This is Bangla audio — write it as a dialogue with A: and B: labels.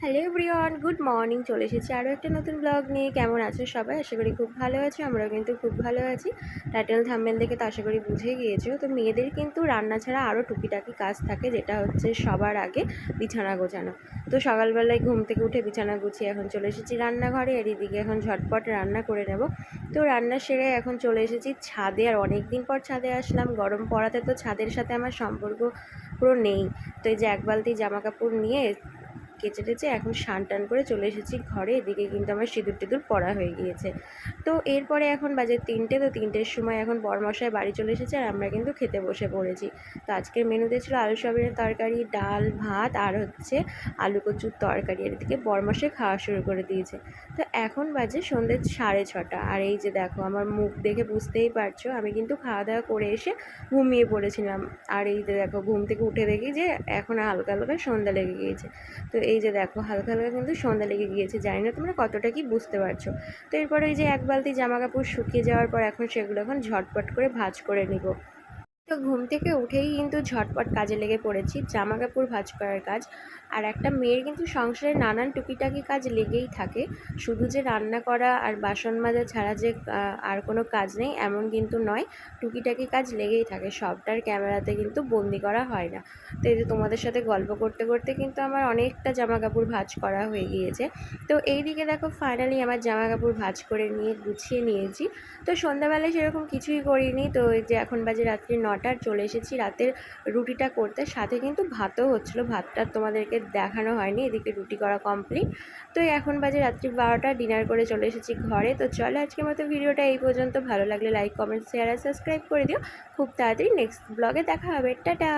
A: হ্যালো এভরিওয়ান গুড মর্নিং চলে এসেছি আরও একটা নতুন ব্লগ নিয়ে। কেমন আছো সবাই? আশা করি খুব ভালো আছো, আমরাও কিন্তু খুব ভালো আছি। টাইটেল থাম্বেল দেখে তো আশা করি বুঝে গিয়েছো। তো মেয়েদের কিন্তু রান্না ছাড়া আরও টুকিটাকি কাজ থাকে, যেটা হচ্ছে সবার আগে বিছানা গোছানো। তো সকালবেলায় ঘুম থেকে উঠে বিছানা গুছিয়ে এখন চলে এসেছি রান্নাঘরে, আর এদিকে এখন ঝটপট রান্না করে নেব। তো রান্না সেরে এখন চলে এসেছি ছাদে, আর অনেক দিন পর ছাদে আসলাম। গরম পড়াতে তো ছাদের সাথে আমার সম্পর্ক পুরো নেই। তো এই যে এক বালতি জামা কাপড় নিয়ে কেচে টেচে এখন স্নান টান করে চলে এসেছি ঘরে। এদিকে কিন্তু আমার সিঁদুর টিঁদুর পড়া হয়ে গিয়েছে। তো এরপরে এখন বাজে তিনটে, তো তিনটের সময় এখন বরমশায় বাড়ি চলে এসেছে আর আমরা কিন্তু খেতে বসে পড়েছি। তো আজকের মেনুতে ছিল আলু সয়াবিনের তরকারি, ডাল, ভাত আর হচ্ছে আলু কচুর তরকারি। আর এদিকে বরমশাই খাওয়া শুরু করে দিয়েছে। তো এখন বাজে সন্ধ্যে সাড়ে ছটা। আর এই যে দেখো, আমার মুখ দেখে বুঝতেই পারছ, আমি কিন্তু খাওয়া দাওয়া করে এসে ঘুমিয়ে পড়েছিলাম। আর এই যে দেখো, ঘুম থেকে উঠে দেখি যে এখন হালকা হালকা সন্ধ্যা লেগে গিয়েছে। তো এই যে দেখো, হালকা হালকা কিন্তু সন্ধ্যা লেগে গিয়েছে, জানি না তোমরা কতটা কি বুঝতে পারছ। তো এরপর ওই যে এক বালতি জামা কাপড় শুকিয়ে যাওয়ার পর এখন সেগুলো এখন ঝটপট করে ভাজ করে নিব। তো ঘুম থেকে উঠেই কিন্তু ঝটপট কাজে লেগে পড়েছি জামা কাপড় ভাঁজ করার কাজ। আর একটা মেয়ের কিন্তু সংসারে নানান টুকিটাকি কাজ লেগেই থাকে। শুধু যে রান্না করা আর বাসন মাজা ছাড়া যে আর কোনো কাজ নেই, এমন কিন্তু নয়। টুকিটাকি কাজ লেগেই থাকে, সবটার ক্যামেরাতে কিন্তু বন্দি করা হয় না। তো এই যে তোমাদের সাথে গল্প করতে করতে কিন্তু আমার অনেকটা জামা কাপড় ভাঁজ করা হয়ে গিয়েছে। তো এই দিকে দেখো ফাইনালি আমার জামা কাপড় ভাঁজ করে নিয়ে গুছিয়ে নিয়েছি। তো সন্ধ্যাবেলায় সেরকম কিছুই করিনি। তো এই যে এখন বাজে রাত্রি নটার চলে এসেছি রাতের রুটিটা করতে। সাথে কিন্তু ভাতও হচ্ছিল। ভাতটা তোমাদেরকে দেখানো হয়নি, এদিকে রুটি করা কমপ্লিট তো এখন বাজে রাত্রি বারোটা ডিনার করে চলে এসেছি ঘরে। তো চলো আজকের মতো ভিডিওটা এই পর্যন্ত। ভালো লাগলে লাইক কমেন্ট শেয়ার আর সাবস্ক্রাইব করে দিও। খুব তাড়াতাড়ি নেক্সট ব্লগে দেখা হবে। টাটা!